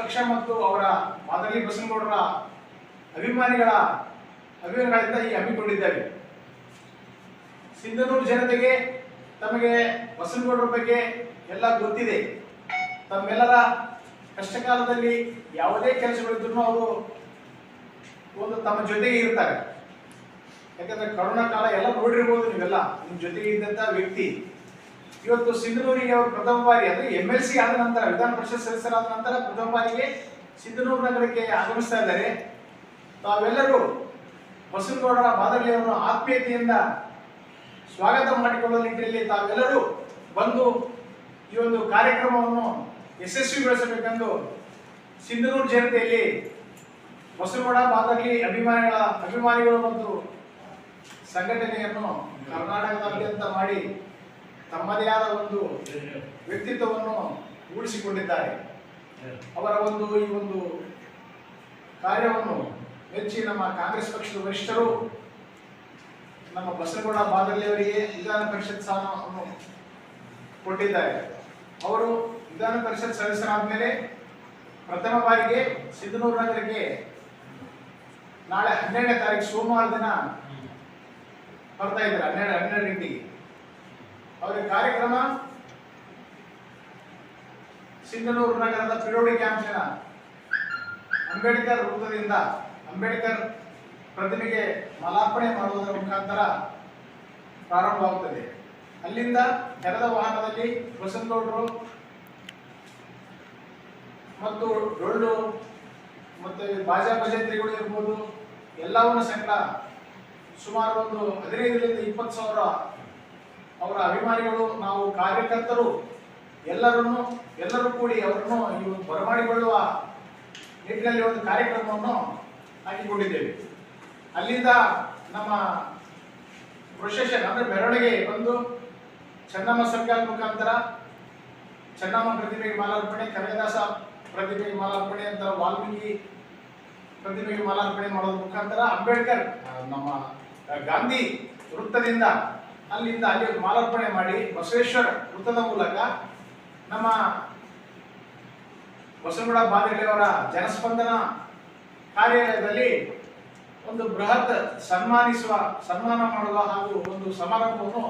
ಪಕ್ಷ ಮತ್ತು ಅವರ ಮಾದರಿ ಬಸನಗೌಡರ ಅಭಿಮಾನಿಗಳ ಅಭಿಮಾನಿಗಳಿಂದ ಈ ಹಮ್ಮಿಕೊಂಡಿದ್ದೇವೆ. ಸಿಂಧನೂರು ಜನತೆಗೆ ತಮಗೆ ಬಸನಗೌಡರ ಬಗ್ಗೆ ಎಲ್ಲ ಗೊತ್ತಿದೆ. ತಮ್ಮೆಲ್ಲರ ಕಷ್ಟಕಾಲದಲ್ಲಿ ಯಾವುದೇ ಕೆಲಸಗಳಿದ್ರು ಅವರು ಒಂದು ತಮ್ಮ ಜೊತೆಗೆ ಇರ್ತಾರೆ. ಯಾಕಂದ್ರೆ ಕರೋನಾ ಕಾಲ ಎಲ್ಲ ನೋಡಿರ್ಬೋದು ನೀವೆಲ್ಲ. ನಿಮ್ಮ ಜೊತೆಗೆ ಇದ್ದಂತ ವ್ಯಕ್ತಿ. ಇವತ್ತು ಸಿಂಧನೂರಿಗೆ ಅವರು ಪ್ರಥಮ ಬಾರಿ ಅಂದ್ರೆ ಎಂ ಎಲ್ ಸಿ ಆದ ನಂತರ, ವಿಧಾನ ಪರಿಷತ್ ಸದಸ್ಯರಾದ ನಂತರ ಪ್ರಥಮ ಬಾರಿಗೆ ಸಿಂಧನೂರು ನಗರಕ್ಕೆ ಆಗಮಿಸ್ತಾ ಇದ್ದಾರೆ. ತಾವೆಲ್ಲರೂ ಬಸವನಗೌಡರ ಅವರು ಆತ್ಮೀಯತೆಯಿಂದ ಸ್ವಾಗತ ಮಾಡಿಕೊಳ್ಳುವ ನಿಟ್ಟಿನಲ್ಲಿ ತಾವೆಲ್ಲರೂ ಬಂದು ಈ ಒಂದು ಕಾರ್ಯಕ್ರಮವನ್ನು ಯಶಸ್ವಿಗೊಳಿಸಬೇಕೆಂದು ಸಿಂಧನೂರು ಜನತೆಯಲ್ಲಿ ಬಸವನಗೌಡ ಮಾದರಿ ಅಭಿಮಾನಿಗಳ, ಅಭಿಮಾನಿಗಳು ಮತ್ತು ಸಂಘಟನೆಯನ್ನು ಕರ್ನಾಟಕದಾದ್ಯಂತ ಮಾಡಿ ತಮ್ಮದೇ ಆದ ಒಂದು ವ್ಯಕ್ತಿತ್ವವನ್ನು ಉಳಿಸಿಕೊಂಡಿದ್ದಾರೆ. ಅವರ ಒಂದು ಈ ಒಂದು ಕಾರ್ಯವನ್ನು ಮೆಚ್ಚಿ ನಮ್ಮ ಕಾಂಗ್ರೆಸ್ ಪಕ್ಷದ ವರಿಷ್ಠರು, ನಮ್ಮ ಬಸನಗೌಡ ಬಾದಳ್ಳಿ ಅವರಿಗೆ ವಿಧಾನ ಪರಿಷತ್ ಸ್ಥಾನವನ್ನು ಕೊಟ್ಟಿದ್ದಾರೆ. ಅವರು ವಿಧಾನ ಪರಿಷತ್ ಸದಸ್ಯರಾದ ಮೇಲೆ ಪ್ರಥಮ ಬಾರಿಗೆ ಸಿದ್ದನೂರು ನಗರಕ್ಕೆ ನಾಳೆ ಹನ್ನೆರಡನೇ ತಾರೀಕು ಸೋಮವಾರ ದಿನ ಬರ್ತಾ ಇದ್ದಾರೆ, ಹನ್ನೆರಡು ಹನ್ನೆರಡು ಗಂಟೆಗೆ ಅವರ ಕಾರ್ಯಕ್ರಮ ಸಿಂಧನೂರು ನಗರದ ಪಿರೋಡಿ ಕ್ಯಾಂಪಿನ ಅಂಬೇಡ್ಕರ್ ವೃತ್ತದಿಂದ ಅಂಬೇಡ್ಕರ್ ಪ್ರತಿಮೆಗೆ ಮಾಲಾರ್ಪಣೆ ಮಾಡುವುದರ ಮುಖಾಂತರ ಪ್ರಾರಂಭವಾಗುತ್ತದೆ. ಅಲ್ಲಿಂದ ತೆರೆದ ವಾಹನದಲ್ಲಿ ಬಸವನಗೌಡರು ಮತ್ತು ಡೊಳ್ಳು ಮತ್ತು ಬಾಜಾ ಭಜಂತ್ರಿಗಳು ಇರ್ಬೋದು, ಎಲ್ಲವನ್ನು ಸಂಗ್ರಹ ಸುಮಾರು ಒಂದು ಹದಿನೈದರಿಂದ ಇಪ್ಪತ್ತು ಸಾವಿರ ಅವರ ಅಭಿಮಾನಿಗಳು, ನಾವು ಕಾರ್ಯಕರ್ತರು, ಎಲ್ಲರನ್ನು, ಎಲ್ಲರೂ ಕೂಡಿ ಅವರನ್ನು ಒಂದು ಬರಮಾಡಿಕೊಳ್ಳುವ ನಿಟ್ಟಿನಲ್ಲಿ ಒಂದು ಕಾರ್ಯಕ್ರಮವನ್ನು ಹಾಕಿಕೊಂಡಿದ್ದೇವೆ. ಅಲ್ಲಿಂದ ನಮ್ಮ ಪ್ರೊಸೆಷನ್ ಅಂದ್ರೆ ಮೆರವಣಿಗೆ ಬಂದು ಚೆನ್ನಮ್ಮ ಸರ್ಕಲ್ ಮುಖಾಂತರ, ಚೆನ್ನಮ್ಮ ಪ್ರತಿಮೆಗೆ ಮಾಲಾರ್ಪಣೆ, ಕನಕದಾಸ ಪ್ರತಿಮೆಗೆ ಮಾಲಾರ್ಪಣೆ ಅಂತ ವಾಲ್ಮೀಕಿ ಪ್ರತಿಮೆಗೆ ಮಾಲಾರ್ಪಣೆ ಮಾಡೋದ್ರ ಮುಖಾಂತರ ಅಂಬೇಡ್ಕರ್ ನಮ್ಮ ಗಾಂಧಿ ವೃತ್ತದಿಂದ ಅಲ್ಲಿಂದ ಅಲ್ಲಿ ಮಾಲಾರ್ಪಣೆ ಮಾಡಿ ಬಸವೇಶ್ವರ ವೃತ್ತದ ಮೂಲಕ ನಮ್ಮ ಬಸವಗೌಡ ಅವರ ಜನಸ್ಪಂದನ ಕಾರ್ಯಾಲಯದಲ್ಲಿ ಒಂದು ಬೃಹತ್ ಸನ್ಮಾನಿಸುವ, ಸನ್ಮಾನ ಮಾಡುವ ಹಾಗೂ ಒಂದು ಸಮಾರಂಭವನ್ನು